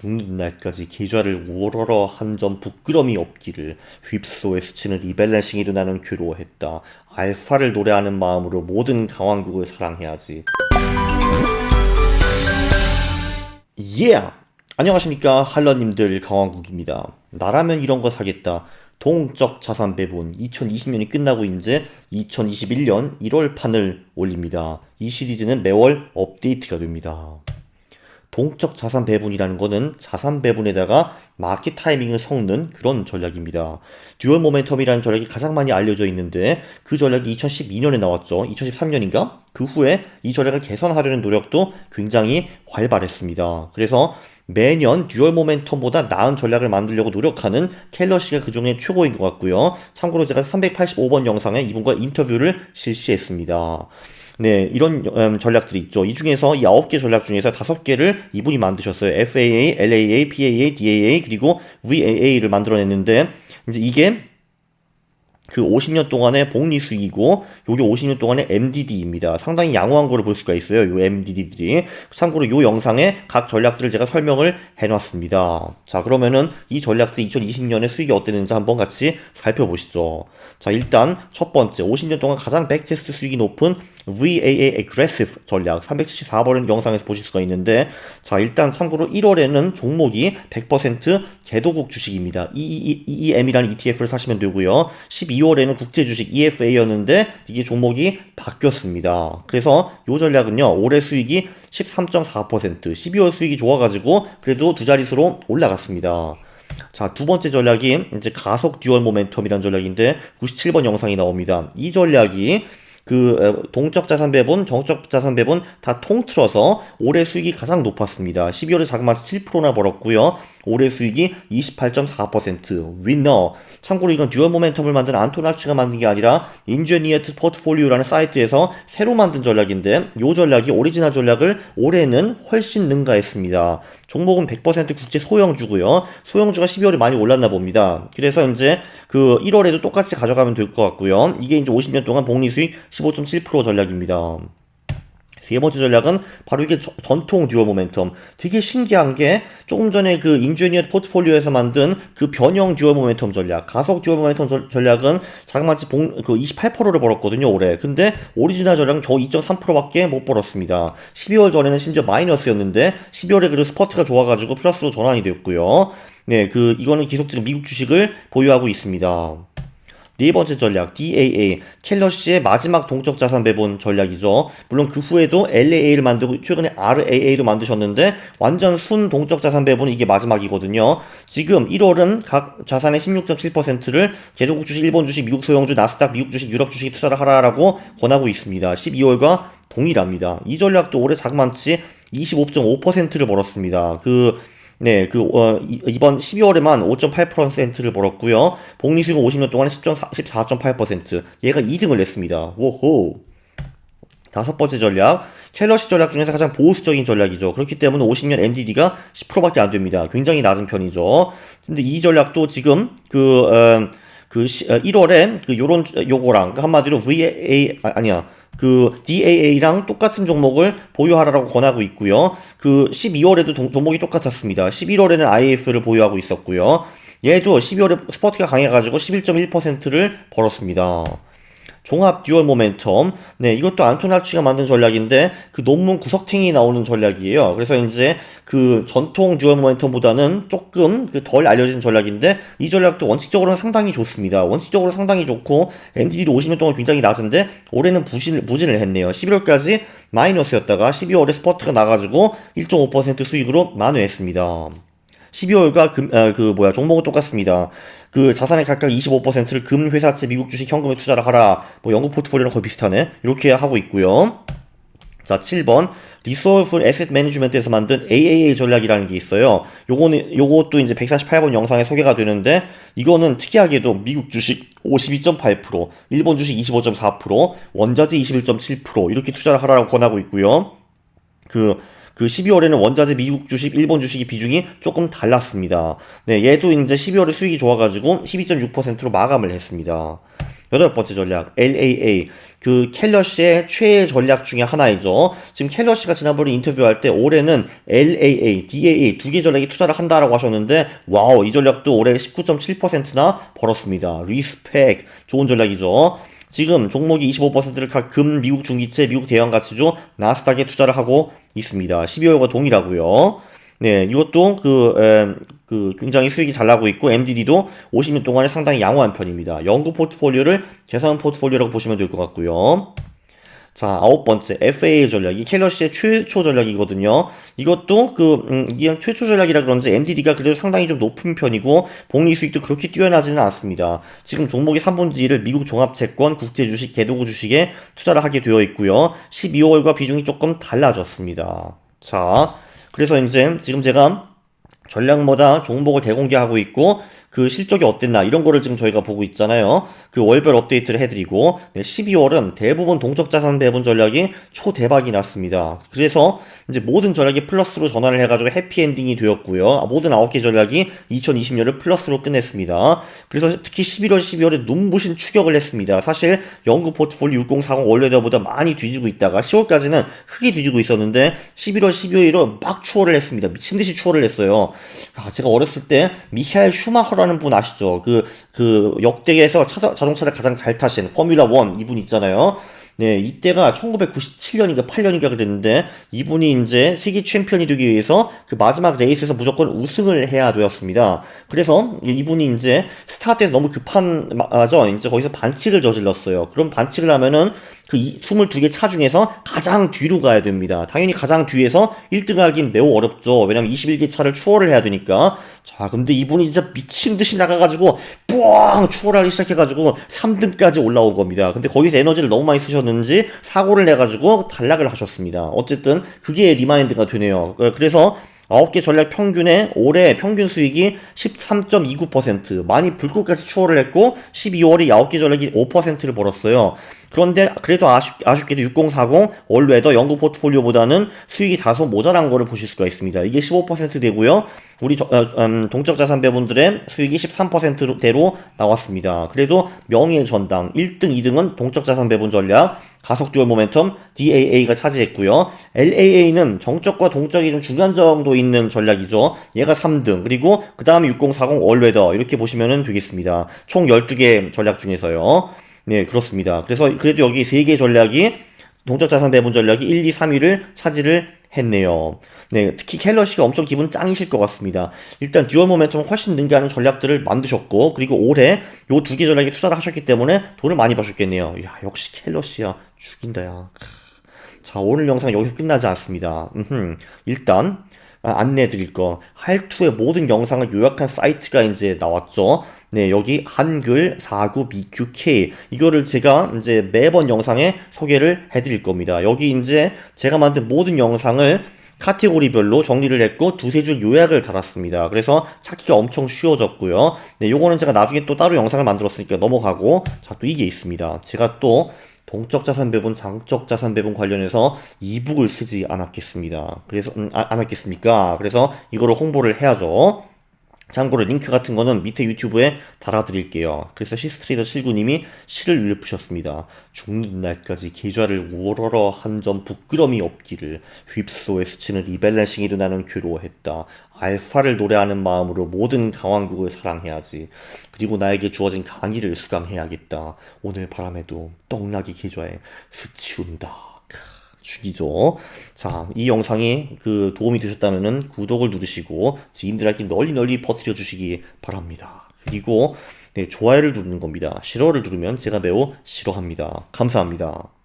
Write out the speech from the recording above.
죽는 날까지 계좌를 우러러 한 점 부끄럼이 없기를 휩소에 스치는 리밸런싱에도 나는 괴로워했다. 알파를 노래하는 마음으로 모든 강왕국을 사랑해야지. 예! Yeah! 안녕하십니까 할러님들 강왕국입니다. 나라면 이런 거 사겠다. 동적 자산 배분 2020년이 끝나고 이제 2021년 1월 판을 올립니다. 이 시리즈는 매월 업데이트가 됩니다. 동적 자산 배분이라는 것은 자산 배분에다가 마켓 타이밍을 섞는 그런 전략입니다. 듀얼 모멘텀이라는 전략이 가장 많이 알려져 있는데 그 전략이 2012년에 나왔죠. 2013년인가? 그 후에 이 전략을 개선하려는 노력도 굉장히 활발했습니다. 그래서 매년 듀얼 모멘텀보다 나은 전략을 만들려고 노력하는 켈러시가 그 중에 최고인 것 같고요. 참고로 제가 385번 영상에 이분과 인터뷰를 실시했습니다. 네, 이런 음, 전략들이 있죠. 이 중에서 이 아홉 개 전략 중에서 다섯 개를 이분이 만드셨어요. FAA, LAA, PAA, DAA 그리고 VAA를 만들어냈는데 이제 이게 그 50년 동안의 복리 수익이고 요게 50년 동안의 MDD입니다. 상당히 양호한 거를 볼 수가 있어요. 요 MDD들이. 참고로 요 영상에 각 전략들을 제가 설명을 해 놨습니다. 자 그러면은 이 전략들 2020년에 수익이 어땠는지 한번 같이 살펴보시죠. 자 일단 첫 번째 50년 동안 가장 백테스트 수익이 높은 VAA Aggressive 전략 374번은 영상에서 보실 수가 있는데 자 일단 참고로 1월에는 종목이 100% 개도국 주식입니다. EEM이라는 ETF를 사시면 되고요. 12 월에는 국제 주식 EFA였는데 이게 종목이 바뀌었습니다. 그래서 이 전략은요. 올해 수익이 13.4% 12월 수익이 좋아가지고 그래도 두 자릿수로 올라갔습니다. 자, 두 번째 전략이 이제 가속 듀얼 모멘텀이라는 전략인데 97번 영상이 나옵니다. 이 전략이 그 동적 자산 배분, 정적 자산 배분 다 통틀어서 올해 수익이 가장 높았습니다. 12월에 자그마치 7%나 벌었고요. 올해 수익이 28.4% 위너. 참고로 이건 듀얼 모멘텀을 만든 안토나치가 만든 게 아니라 인제니어트 포트폴리오라는 사이트에서 새로 만든 전략인데 이 전략이 오리지널 전략을 올해는 훨씬 능가했습니다. 종목은 100% 국제 소형주고요. 소형주가 12월에 많이 올랐나 봅니다. 그래서 이제 그 1월에도 똑같이 가져가면 될 것 같고요. 이게 이제 50년 동안 복리 수익 15.7% 전략입니다. 세 번째 전략은 바로 이게 전통 듀얼 모멘텀. 되게 신기한 게 조금 전에 그 인주니어 포트폴리오에서 만든 그 변형 듀얼 모멘텀 전략, 가속 듀얼 모멘텀 전략은 자그마치 봉, 그 28%를 벌었거든요, 올해. 근데 오리지널 전략은 겨우 2.3%밖에 못 벌었습니다. 12월 전에는 심지어 마이너스였는데 12월에 그래도 스퍼트가 좋아가지고 플러스로 전환이 됐고요. 네, 그 이거는 계속 지금 미국 주식을 보유하고 있습니다. 네 번째 전략 DAA 켈러시의 마지막 동적 자산 배분 전략이죠. 물론 그 후에도 LAA를 만들고 최근에 RAA도 만드셨는데 완전 순 동적 자산 배분은 이게 마지막이거든요. 지금 1월은 각 자산의 16.7%를 개도국 주식, 일본 주식, 미국 소형주, 나스닥, 미국 주식, 유럽 주식 투자를 하라라고 권하고 있습니다. 12월과 동일합니다. 이 전략도 올해 자그마치 25.5%를 벌었습니다. 그 네, 그, 어, 이번 12월에만 5.8%를 벌었고요. 복리 수익은 50년 동안 14.8%. 얘가 2등을 냈습니다. 오호. 다섯 번째 전략. 켈러시 전략 중에서 가장 보수적인 전략이죠. 그렇기 때문에 50년 MDD가 10%밖에 안 됩니다. 굉장히 낮은 편이죠. 근데 이 전략도 지금 그, 어, 그 1월에 그 요런 요거랑 한마디로 VA 아니야. 그 DAA랑 똑같은 종목을 보유하라고 권하고 있고요. 그 12월에도 동, 종목이 똑같았습니다. 11월에는 IF를 보유하고 있었고요. 얘도 12월에 스포트가 강해가지고 11.1%를 벌었습니다. 종합 듀얼 모멘텀. 네, 이것도 안토나치가 만든 전략인데 그 논문 구석탱이 나오는 전략이에요. 그래서 이제 그 전통 듀얼 모멘텀보다는 조금 그 덜 알려진 전략인데 이 전략도 원칙적으로는 상당히 좋습니다. 원칙적으로 상당히 좋고 NDD도 50년 동안 굉장히 낮은데 올해는 부진, 부진을 했네요. 11월까지 마이너스였다가 12월에 스퍼트가 나가지고 1.5% 수익으로 만회했습니다. 12월과 금, 아, 그 뭐야 종목은 똑같습니다. 그 자산의 각각 25%를 금 회사채 미국 주식 현금에 투자를 하라. 뭐 영국 포트폴리오랑 거의 비슷하네. 이렇게 하고 있고요. 자, 7번. 리소울풀 에셋 매니지먼트에서 만든 AAA 전략이라는 게 있어요. 요거는, 요것도 이제 148번 영상에 소개가 되는데, 이거는 특이하게도 미국 주식 52.8%, 일본 주식 25.4%, 원자재 21.7% 이렇게 투자를 하라고 권하고 있고요. 그, 그 12월에는 원자재 미국 주식, 일본 주식의 비중이 조금 달랐습니다. 네, 얘도 이제 12월에 수익이 좋아가지고 12.6%로 마감을 했습니다. 여덟 번째 전략 LAA 그 켈러시의 최애 전략 중에 하나이죠. 지금 켈러시가 지난번에 인터뷰할 때 올해는 LAA, DAA 두 개 전략에 투자를 한다라고 하셨는데 와우 이 전략도 올해 19.7%나 벌었습니다. 리스펙 좋은 전략이죠. 지금 종목이 25%를 금 미국 중기채, 미국 대형 가치주 나스닥에 투자를 하고 있습니다. 12월과 동일하고요. 네, 이것도 그, 에, 그 굉장히 수익이 잘 나고 있고 MDD도 50년 동안에 상당히 양호한 편입니다. 연구 포트폴리오를 계산 포트폴리오라고 보시면 될 것 같고요. 자, 아홉 번째, FA 전략. 이 켈러시의 최초 전략이거든요. 이것도 그, 음, 이게 최초 전략이라 그런지 MDD가 그래도 상당히 좀 높은 편이고, 복리 수익도 그렇게 뛰어나지는 않습니다. 지금 종목의 3분지 1을 미국 종합채권, 국제 주식, 개도구 주식에 투자를 하게 되어 있고요. 12월과 비중이 조금 달라졌습니다. 자, 그래서 이제 지금 제가 전략마다 종목을 대공개하고 있고 그 실적이 어땠나 이런 거를 지금 저희가 보고 있잖아요. 그 월별 업데이트를 해드리고 네, 12월은 대부분 동적 자산 배분 전략이 초대박이 났습니다. 그래서 이제 모든 전략이 플러스로 전환을 해가지고 해피엔딩이 되었고요. 아, 모든 9개 전략이 2020년을 플러스로 끝냈습니다. 그래서 특히 11월, 12월에 눈부신 추격을 했습니다. 사실 연구 포트폴리오 6040 원래보다 많이 뒤지고 있다가 10월까지는 크게 뒤지고 있었는데 11월, 12월로 막 추월을 했습니다. 미친 듯이 추월을 했어요. 아, 제가 어렸을 때 미하엘 슈마허라 는 분 아시죠? 그, 그 역대에서 차, 자동차를 가장 잘 타신 포뮬라 1 이분 있잖아요. 네, 이때가 1997년인가 8년인가 그랬는데 이분이 이제 세계 챔피언이 되기 위해서 그 마지막 레이스에서 무조건 우승을 해야 되었습니다. 그래서 이분이 이제 스타트에서 너무 급한 마저 이제 거기서 반칙을 저질렀어요. 그럼 반칙을 하면은 그 22개 차 중에서 가장 뒤로 가야 됩니다. 당연히 가장 뒤에서 1등 하긴 매우 어렵죠. 왜냐면 21개 차를 추월을 해야 되니까. 자, 근데 이분이 진짜 미친 듯이 나가가지고 뻥 추월하기 시작해가지고 3등까지 올라온 겁니다. 근데 거기서 에너지를 너무 많이 쓰셨 하셨는지 사고를 내가지고 탈락을 하셨습니다. 어쨌든 그게 리마인드가 되네요. 그래서 9개 전략 평균에 올해 평균 수익이 13.29% 많이 불꽃같이 추월을 했고 12월에 9개 전략이 5%를 벌었어요. 그런데 그래도 아쉽, 아쉽게도 6040 올웨더 연구 포트폴리오보다는 수익이 다소 모자란 거를 보실 수가 있습니다. 이게 15% 되고요. 우리 저, 어, 음, 동적 자산 배분들의 수익이 13%대로 나왔습니다. 그래도 명예의 전당 1등, 2등은 동적 자산 배분 전략, 가속 듀얼 모멘텀 DAA가 차지했고요. LAA는 정적과 동적이 좀 중간 정도 있는 전략이죠. 얘가 3등. 그리고 그 다음에 6040 올웨더 이렇게 보시면 되겠습니다. 총 12개 전략 중에서요. 네, 그렇습니다. 그래서 그래도 여기 3개 전략이 동적 자산 배분 전략이 1, 2, 3위를 차지를 했네요. 네, 특히 켈러시가 엄청 기분 짱이실 것 같습니다. 일단 듀얼 모멘텀을 훨씬 능가하는 전략들을 만드셨고, 그리고 올해 요 두 개 전략에 투자를 하셨기 때문에 돈을 많이 버셨겠네요. 야, 역시 켈러시야. 죽인다, 야. 자, 오늘 영상 여기서 끝나지 않습니다. 음흠. 일단, 아, 안내 드릴 거. 할투의 모든 영상을 요약한 사이트가 이제 나왔죠. 네, 여기 한글 49BQK. 이거를 제가 이제 매번 영상에 소개를 해 드릴 겁니다. 여기 이제 제가 만든 모든 영상을 카테고리별로 정리를 했고 두세 줄 요약을 달았습니다. 그래서 찾기가 엄청 쉬워졌고요. 네, 요거는 제가 나중에 또 따로 영상을 만들었으니까 넘어가고 자, 또 이게 있습니다. 제가 또 동적 자산 배분, 장적 자산 배분 관련해서 이북을 쓰지 않았겠습니다. 그래서 음, 아, 않았겠습니까? 그래서 이거를 홍보를 해야죠. 참고로 링크 같은 거는 밑에 유튜브에 달아드릴게요. 그래서 시스트레이더 79님이 시를 읊으셨습니다. 죽는 날까지 계좌를 우러러 한 점 부끄럼이 없기를 휩소에 스치는 리밸런싱이도 나는 괴로워했다. 알파를 노래하는 마음으로 모든 강왕국을 사랑해야지. 그리고 나에게 주어진 강의를 수강해야겠다. 오늘 바람에도 떡락이 계좌에 스치운다. 죽이죠. 자, 이 영상이 그 도움이 되셨다면은 구독을 누르시고 지인들에게 널리 널리 퍼뜨려 주시기 바랍니다. 그리고 네, 좋아요를 누르는 겁니다. 싫어를 누르면 제가 매우 싫어합니다. 감사합니다.